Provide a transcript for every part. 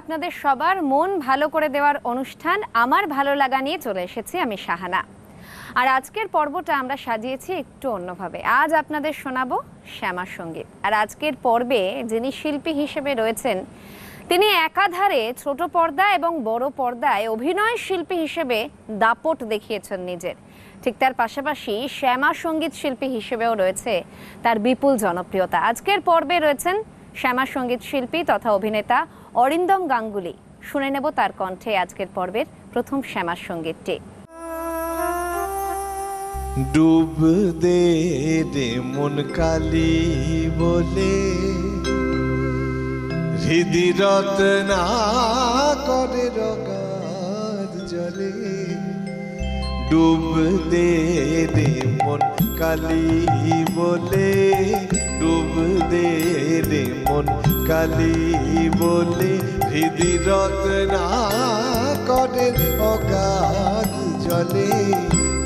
আপনাদের সবার মন ভালো করে দেওয়ার অনুষ্ঠান আমার ভালো লাগা নিয়ে চলে এসেছি আমি শাহানা। আর আজকের পর্বটা আমরা সাজিয়েছি একটু অন্যভাবে। আজ আপনাদের শোনাবো শ্যামা সংগীত। আর আজকের পর্বে যিনি শিল্পী হিসেবে রয়েছেন, তিনি একাধারে ছোট পর্দা এবং বড় পর্দায় অভিনয় শিল্পী হিসেবে দাপট দেখিয়েছেন নিজের। ঠিক তার পাশাপাশি শ্যামা সংগীত শিল্পী হিসেবেও রয়েছে তার বিপুল জনপ্রিয়তা। আজকের পর্বে রয়েছেন শ্যামা সংগীত শিল্পী তথা অভিনেতা অরিন্দম গাঙ্গুলি। শুনে নেব তার কণ্ঠে আজকের পর্বের প্রথম শ্যামা সঙ্গীতটি। ডুব দে রে মন কালি বলে হৃদি রত্না করে রগার জলে। ডুব দে রে মন কালি বলে ডুব দে রে মন কালি বলে হৃদি রত্না করে অগাধ জলে।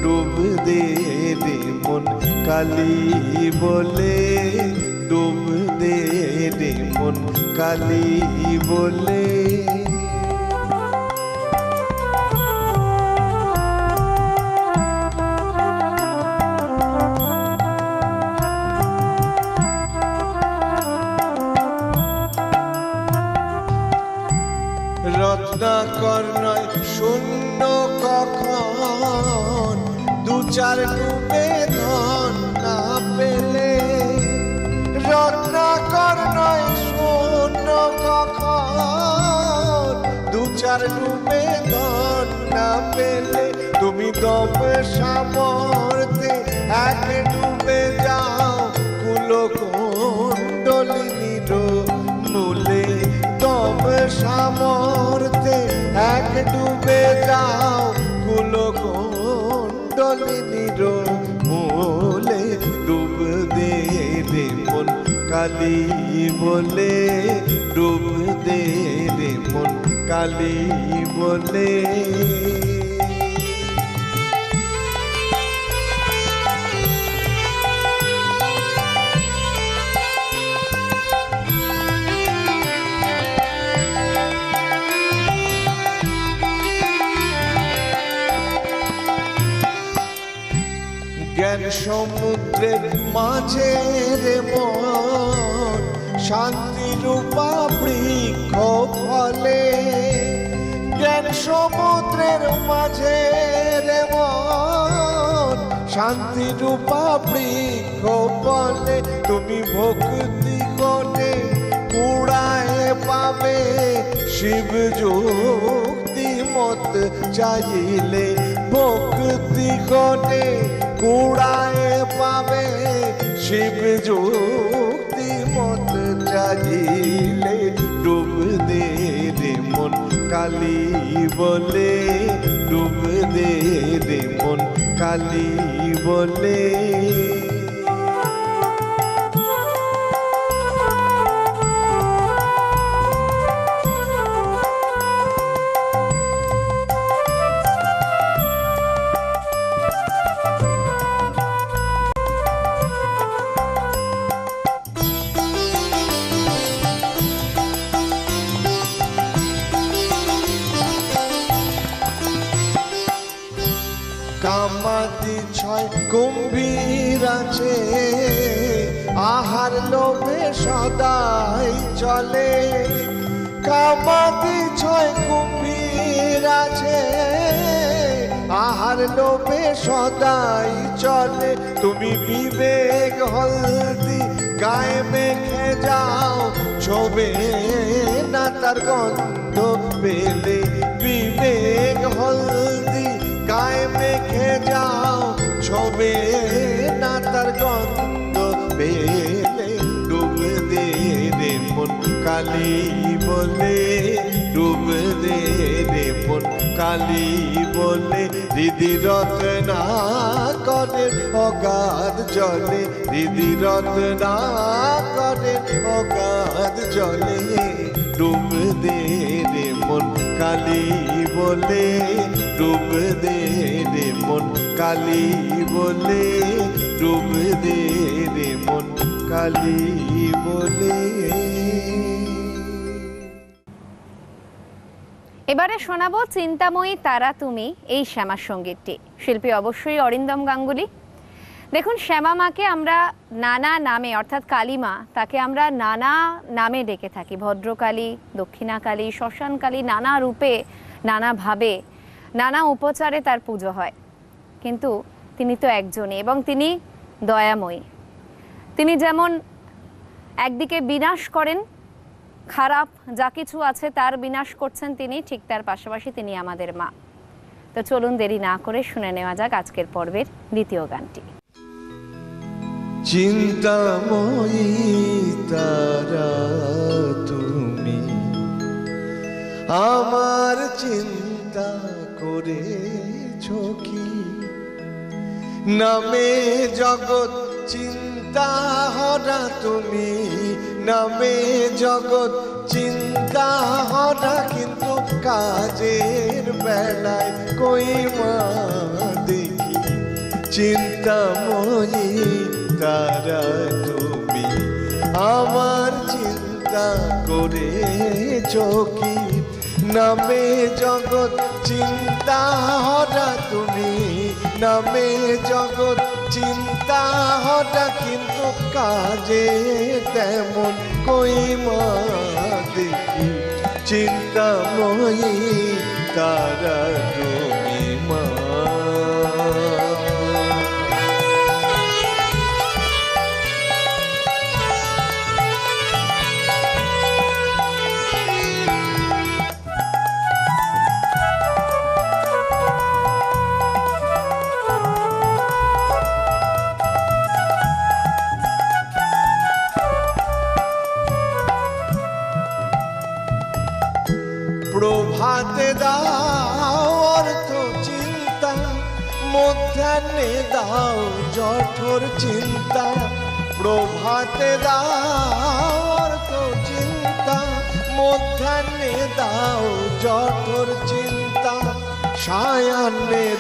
ডুব দে রে মন কালি বলে, ডুব দে রে মন কালি বলে। রত্নাকর নয়, শূন্য কখন? দু চার ডুবে ধন না পেলে রত্নাকর নয়, শূন্য কখন? দু চার ডুবে ধন না পেলে তুমি দম সামর্থে এক ডুবে যাও। কুলো কুণ্ডলিনীর মূলে দম সামর্থে ডুবে যাও কুলো কুণ্ডলিনীর মূলে ডুব দে রে মন কালি বলে, ডুব দে রে মন কালী বলে। জ্ঞান সমুদ্রের মাঝে রে মন, শান্তি রূপা বৃক্ষ ফলে জ্ঞান সমুদ্রের মাঝে রে মন, শান্তি রূপা বৃক্ষ ফলে তুমি ভক্তি করে কুড়ায় পাবে, শিব যুক্তি মত চাইলে ভক্তি করে। কুড়ায় পাবে শিব যুক্তি মত চাহিলে ডুব দে রে মন কালী বলে, ডুব দে রে মন কালী বলে। আহার লোভে সদাই চলে। তুমি বিবেক হলদি গায়ে মেখে যাও, ছবে না তার গন্ধ পেলে। বিবেক হলদি গায়ে মেখে যাও, ছবে না তার গন্ধ পেলে। ডুব দে রে মন কালি বলে, ডুব দে রে কালি বলে দিদি রত্না করে, অগাধ জলে দিদি রত্না করে, অগাধ জলে ডুব দে রে মন কালি বলে, ডুব দে রে মন কালি বলে, ডুব দে রে মন কালি বলে। এবারে শোনাবো চিন্তাময়ী তারা তুমি এই শ্যামা সঙ্গীতটি। শিল্পী অবশ্যই অরিন্দম গাঙ্গুলি। দেখুন, শ্যামা মাকে আমরা নানা নামে, অর্থাৎ কালীমা, তাকে আমরা নানা নামে ডেকে থাকি। ভদ্রকালী, দক্ষিণাকালী, শ্মশানকালী, নানা রূপে নানাভাবে নানা উপচারে তার পুজো হয়। কিন্তু তিনি তো একজনই এবং তিনি দয়াময়ী। তিনি যেমন একদিকে বিনাশ করেন খারাপ যা কিছু আছে তার বিনাশ করছেন তিনি, ঠিক তার পাশাপাশি তিনি আমাদের মা। তো চলুন দেরি না করে শুনে নেওয়া যাক আজকের পর্বের দ্বিতীয় গানটি। তুমি, আমার চিন্তা করে কি? নামে জগৎ চিন্তা হরা তুমি নামে জগৎ চিন্তা হরা কিন্তু কাজের বেলায় কই মা দেখি? চিন্তাময়ী তারা তুমি। আমার চিন্তা করে কি? নামে জগৎ চিন্তা হরা তুমি। নামে জগৎ চিন্তা হরা কিন্তু কাজে তেমন কই মা দেখি চিন্তাময়ী তারা তুমি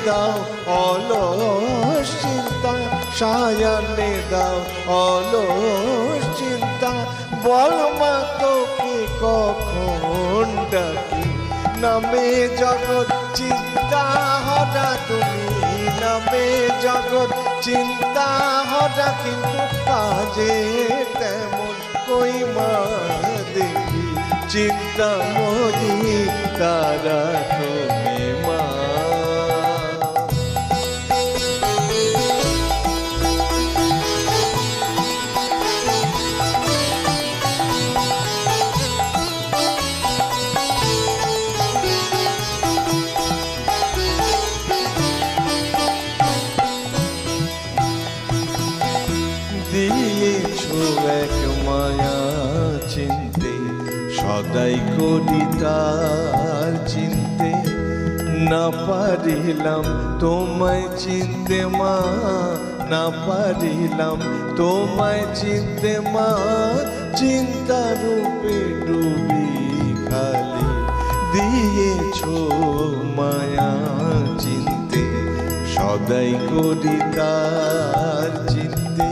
দাও অলস চিন্তা সায়ান্নে দাও অলস চিন্তা। বল মা তোকে কখন ডাকি? নামে জগৎ চিন্তা হরা তুমি, নামে জগৎ চিন্তা হরা কিন্তু কাজে তেমন কই মা দেখি চিন্তাময়ী তারা তুমি সদাই করি তার চিনতে না পারিলাম, তোমায় চিনতে মা, না পারিলাম, তোমায় চিনতে মা চিন্তা রূপে ডুবি খালি, দিয়েছ মায়া চিনতে, সদাই করি চিনতে,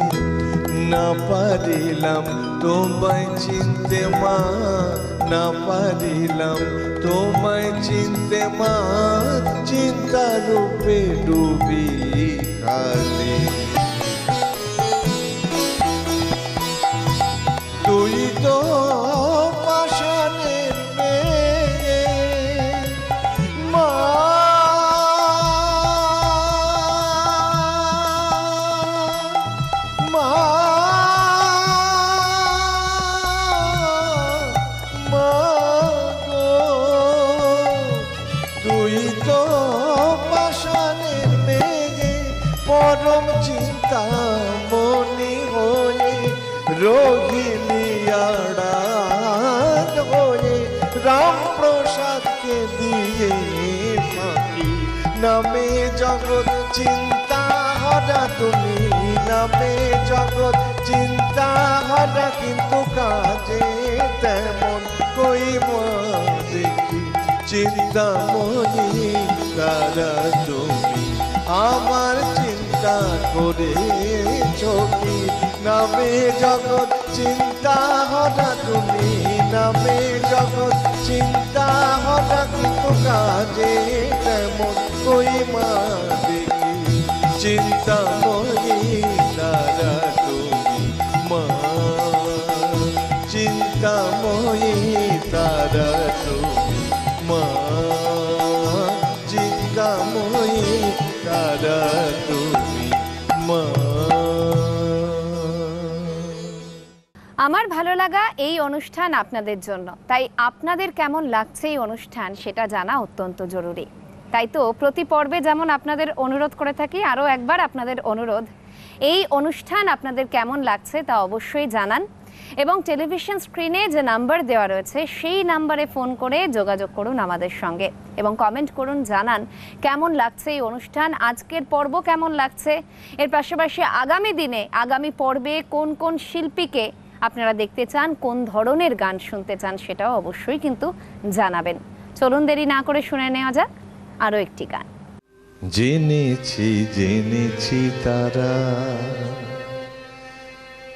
না পারিলাম, তোমায় চিনতে মা না পারিলাম তোমায় চিনতে মা চিন্তা রূপে ডুবি খালি তুই তো পাষাণের মেঘে পরম চিন্তা মনি হয়ে আড়াল হয়ে রাম প্রসাদকে দিয়ে নামে জগৎ চিন্তা হরা তুমি নামে জগৎ চিন্তা হরা কিন্তু কাজে তেমন কই দেখি চিন্তাময়ী তারা তুমি আমার চিন্তা করে ছবি নামে জগৎ চিন্তা হরা তুমি নামে জগৎ চিন্তা তাহটা কিন্তু কাজে তেমন কই মা দেখি চিন্তাময়ী ভালো লাগা এই অনুষ্ঠান আপনাদের জন্য। তাই আপনাদের কেমন লাগছে এই অনুষ্ঠান সেটা জানা অত্যন্ত জরুরি। তাই তো প্রতি পর্বে যেমন আপনাদের অনুরোধ করে থাকি, আরও একবার আপনাদের অনুরোধ। এই অনুষ্ঠান আপনাদের কেমন লাগছে তা অবশ্যই জানান। এবং টেলিভিশন স্ক্রিনে যে নাম্বার দেওয়া রয়েছে, সেই নাম্বারে ফোন করে যোগাযোগ করুন আমাদের সঙ্গে। এবং কমেন্ট করুন, জানান কেমন লাগছে এই অনুষ্ঠান, আজকের পর্ব কেমন লাগছে, এর পাশাপাশি আগামী দিনে, আগামী পর্বে কোন কোন শিল্পীকে আপনারা দেখতে চান, কোন ধরনের গান শুনতে চান সেটাও অবশ্যই কিন্তু জানাবেন। চলুন দেরি না করে শুনে নেওয়া যাক আরও একটি গান। জেনেছি জেনেছি তারা।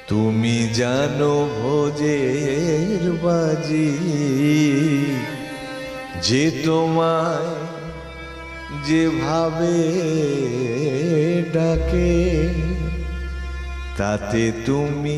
তুমি জানো ভোজের বাজি। যে তোমায় যেভাবে ডাকে, তাতে তুমি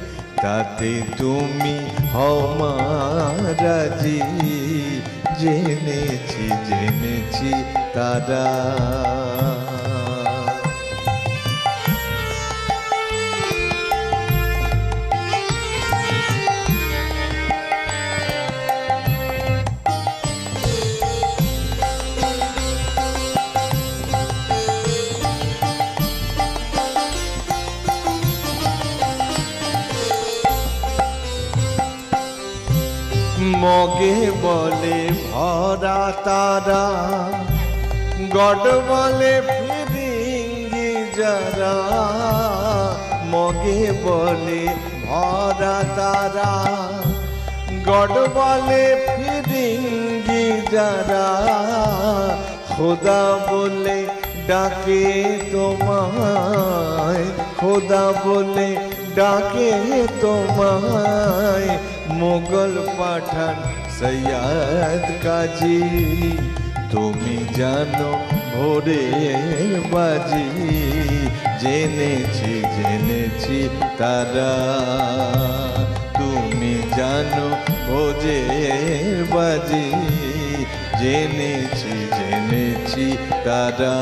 তাতে তুমি হমারাজি মারাজি জেনেছি জেনেছি তারা। মগে বলে ভরা তারা। গড বলে ফিরিঙ্গি যারা। মগে বলে ভরা তারা। গড বলে ফিরিঙ্গি যারা। খোদা বলে ডাকে তোমায়। খোদা বলে ডাকে তোমায়। মোগল পাঠান সৈয়দ কাজী তুমি জানো ভোরের বাজি জেনেছি জেনেছি তারা তুমি জানো ভোজের বাজি জেনেছি জেনেছি তারা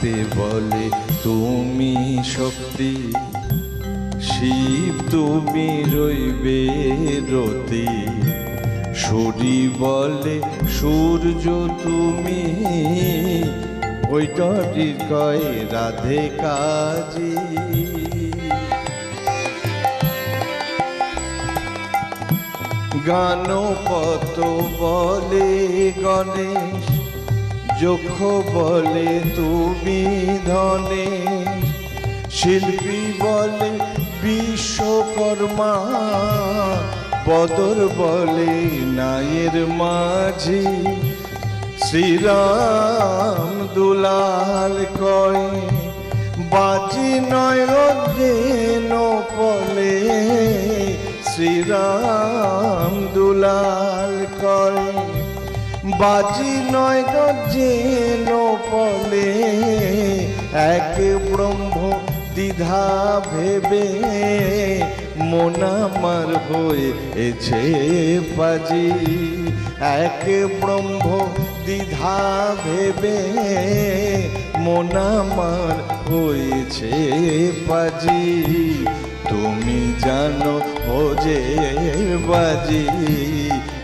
শাক্তে বলে, তুমি শক্তি, শিব তুমি রইবে রতি। সূরি বলে, সূর্য তুমি ওইটাটির কয় রাধে কাজী। গানপত বলে গণেশ যক্ষ বলে তুমি ধনে, শিল্পী বলে বিশ্বকর্মা, বদর বলে নায়ের মাঝি, শ্রীরাম দুলাল কয়, বাজি নয় পলে শ্রীরাম দুলাল কয়। বাজি নয় যেন পলে। এক ব্রহ্ম দ্বিধা ভেবে মোনামার হয়েছে পাজি এক ব্রহ্ম দ্বিধা ভেবে মোনামার হয়েছে পাজি তুমি জানো ভোজের বাজি।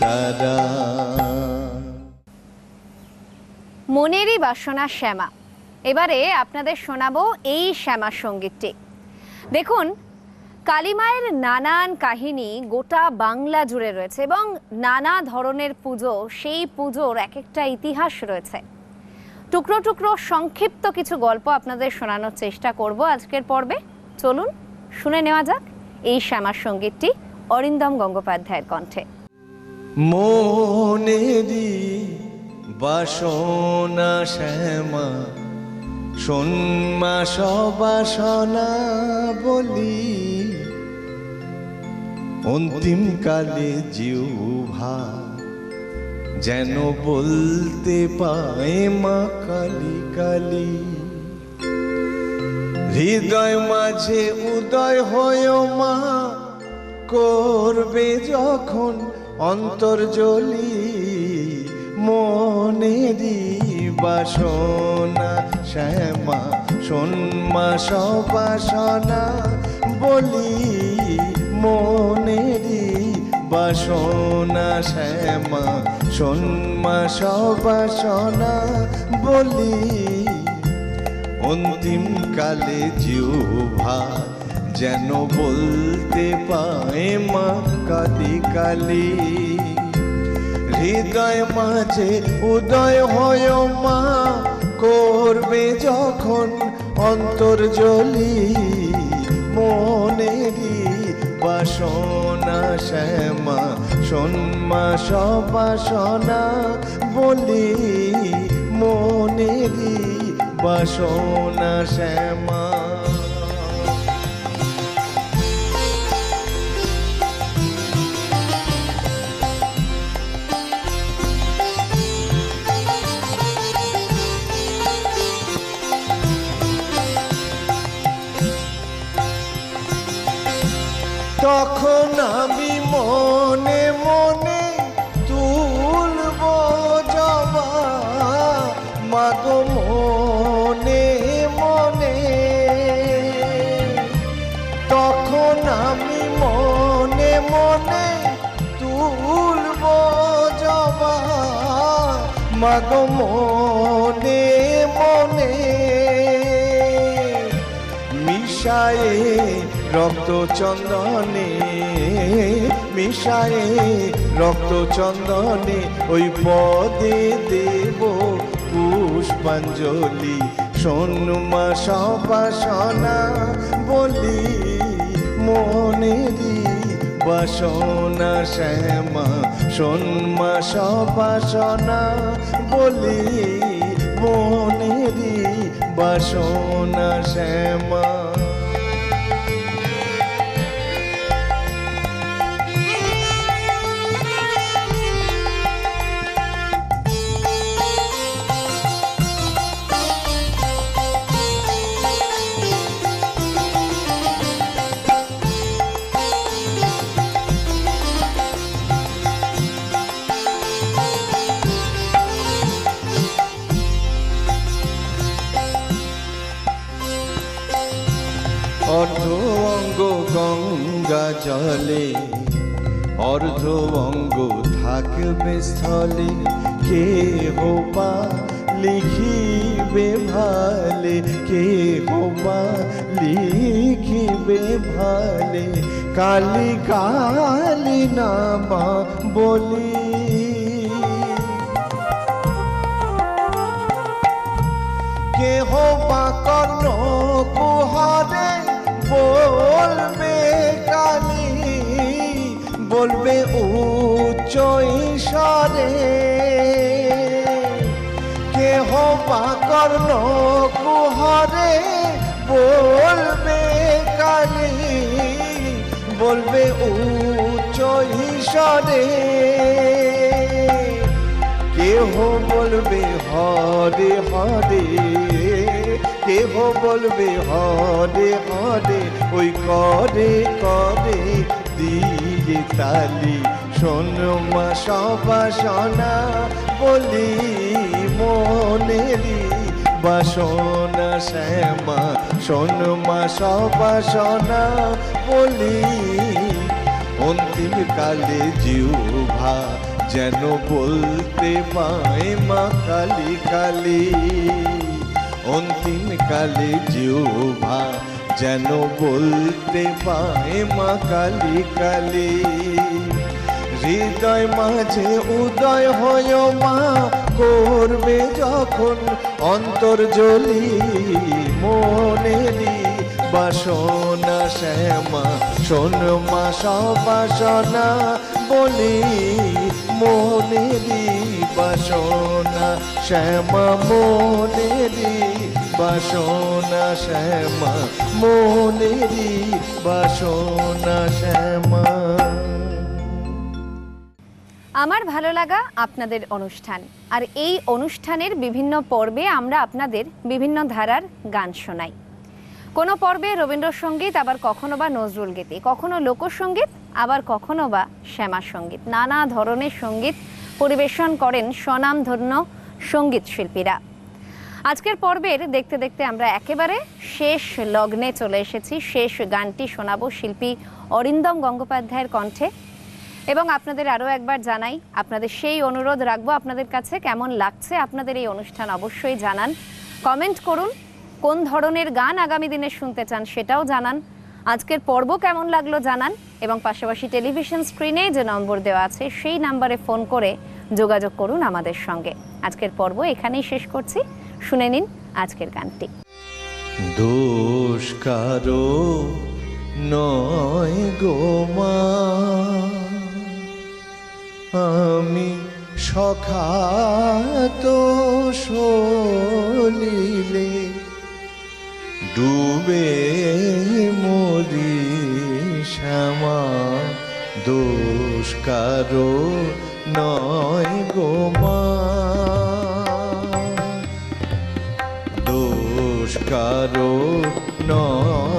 তারা। মনেরই বাসনা শ্যামা। এবারে আপনাদের শোনাবো এই শ্যামা সঙ্গীতটি। দেখুন কালিমায়ের নানান কাহিনী গোটা বাংলা জুড়ে রয়েছে এবং নানা ধরনের পুজো, সেই পুজোর এক একটা ইতিহাস রয়েছে। টুকরো টুকরো সংক্ষিপ্ত কিছু গল্প আপনাদের শোনানোর চেষ্টা করব আজকের পর্বে। চলুন, শুনে নেওয়া যাক এই শ্যামার সঙ্গীতটি অরিন্দম গঙ্গোপাধ্যায়ের কণ্ঠে। মনেরি বাসনা শ্যামা, সন্মা সবাসনা বলি অন্তিম কালে জিউভা যেন বলতে পায় মা কালী কালী। হৃদয় মাঝে উদয় হয় মা করবে যখন অন্তর্জলি মনেরই বাসনা শ্যামা, সন্মা সবাসনা বলি মনেরই বাসনা শ্যামা, সন্মা সবাসনা বলি অন্তিম কালে জিহ্বা যেন বলতে পায় মা কালী কালী। হৃদয় মাঝে উদয় হয় মা, করবে যখন অন্তর্জলি মনেরই বাসনা শ্যামা সন্মা সবাসনা বলি। মনেরই বাসনা শ্যামা। আমি মনে মনে তুলব জবা। মাগো মনে মনে মিশায়ে রক্ত চন্দনে, মিশায়ে রক্ত চন্দনে ওই পদে দেব পুষ্পাঞ্জলি। সন্মা সবাসনা বলি মনেরই বাসনা শ্যামা সন্মা সবাসনা বলি মনেরি বাসনা শ্যামা। স্থলে কে হোপা লিখিবে ভালে কে হোপা লিখিবে ভালে, কালি কালি নামা বলি। কেহ বা কর্ণ কুহরে বলবে কালি বলবে উচ্চ ঈশ্বরে কেহ বা কর্ণ কুহরে বলবে কালি বলবে উচ্চ ঈশ্বরে। কেহ বলবে হরে হরে, কেহ বলবে হরে হরে, ওই করে করে দিয়ে তালি শোনো মা, সবাসনা বলি মনেরি বাসনা শ্যামা, শোনো মা, সবাসনা বলি। অন্তিম কালে জিহ্বা যেন বলতে পায় মা কালী কালী। অন্তিম কালে জিহ্বা যেন বলতে পায় মা কালী কালী। হৃদয় মাঝে উদয় হয় মা করবে যখন অন্তর্জলি মনেরি বাসনা শ্যামা, শোন মা, সবাসনা বলি মনেরি বাসনা শ্যামা মনেরি বাসনা শ্যামা মনেরি বাসনা শ্যামা। আমার ভালো লাগা আপনাদের অনুষ্ঠান। আর এই অনুষ্ঠানের বিভিন্ন পর্বে আমরা আপনাদের বিভিন্ন ধারার গান শোনাই। কোনো পর্বে রবীন্দ্রসঙ্গীত, আবার কখনো বা নজরুল গীতি, কখনো লোকসঙ্গীত, আবার কখনো বা শ্যামা সংগীত। নানা ধরনের সংগীত পরিবেশন করেন স্বনামধন্য সংগীত শিল্পীরা। আজকের পর্বের দেখতে দেখতে আমরা একেবারে শেষ লগ্নে চলে এসেছি। শেষ গানটি শোনাবো শিল্পী অরিন্দম গঙ্গোপাধ্যায়ের কণ্ঠে। এবং আপনাদের আরও একবার জানাই, আপনাদের সেই অনুরোধ রাখব আপনাদের কাছে কেমন লাগছে আপনাদের এই অনুষ্ঠান অবশ্যই জানান। কমেন্ট করুন, কোন ধরনের গান আগামী দিনে শুনতে চান সেটাও জানান। আজকের পর্ব কেমন লাগল জানান এবং পাশাপাশি টেলিভিশন স্ক্রিনে যে নম্বর দেওয়া আছে সেই নাম্বারে ফোন করে যোগাযোগ করুন আমাদের সঙ্গে। আজকের পর্ব এখানেই শেষ করছি। শুনে নিন আজকের গানটি। নয় গো মা। আমি সখাত সলিলে ডুবে মরি শ্যামা দোষ কারও নয় গোমা দোষ কারও নয়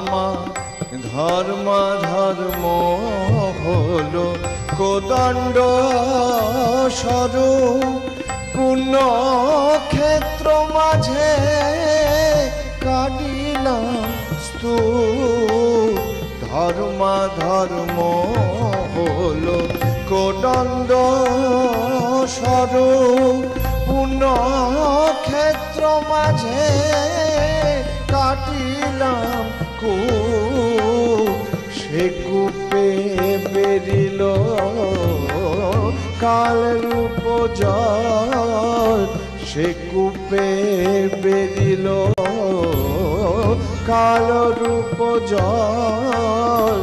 আমার ধর্ম ধর্ম হলো কোদণ্ড স্বরূপ। পুণ্য ক্ষেত্র মাঝে কাটিলাম স্তু ধর্ম ধর্ম হলো কোদণ্ড স্বরূপ। পুণ্য ক্ষেত্র মাঝে কাটিলাম কু সে কূপে বেরিল। কাল রূপ জল, সে কূপে বেরিল। কাল রূপ জল,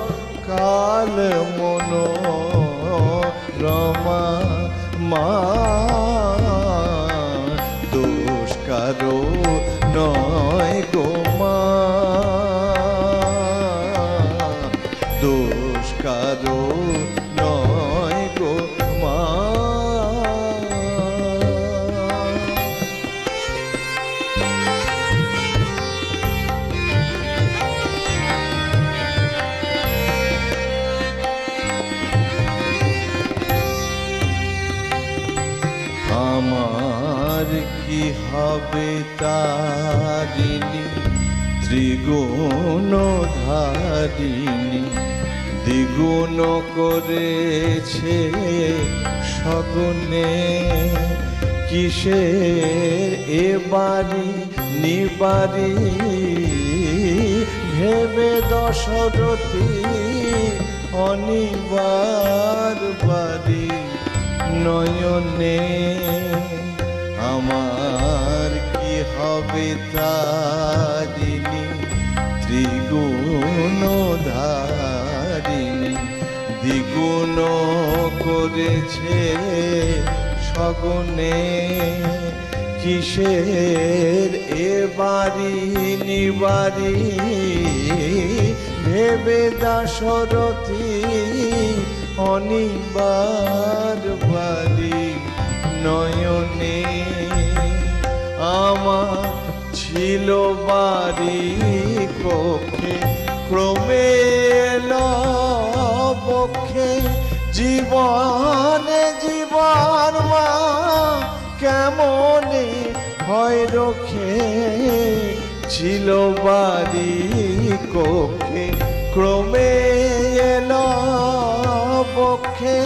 কাল মন ধারিণী দ্বিগুণ করেছে সগুনে কিসে এ বাড়ি নিবারি ভেবে দশরথী অনিবার বাড়ি নয়নে। আমার কি হবে তারিণী ত্রিগুণ ধারিণী দ্বিগুণ করেছে সগুনে কিসের এ বাড়ি নিবারি ভেবে দাসরথী অনিবার বাড়ি নয়নে। আমার ছিল বাড়ি কক্ষে ক্রমে পক্ষে জীবনে জীবন মা কেমনে হয় রক্ষে ছিল বাড়ি কক্ষে। ক্রমে পক্ষে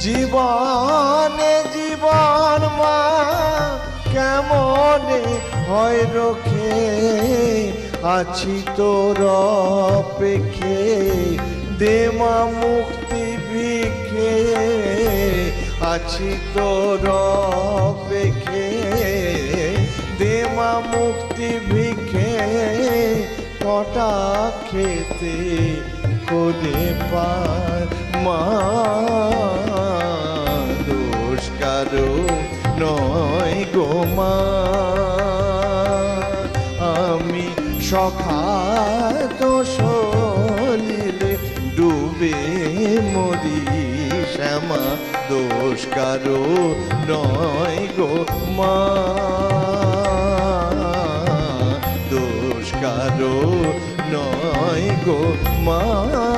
জীবনে জীবন মা কেমনে হয় রক্ষে আছি তোর অপেক্ষে, দেমা মুক্তি ভিক্ষে। আছি তোর অপেক্ষে, দেমা মুক্তি ভিক্ষে। কটা খেতে করে পার মা, দোষ কারও নয় গো মা। আমি সখাত সলিলে ডুবে মরি শ্যামা, দোষ কারও নয় গো মা। দোষ কারও নয় গো মা।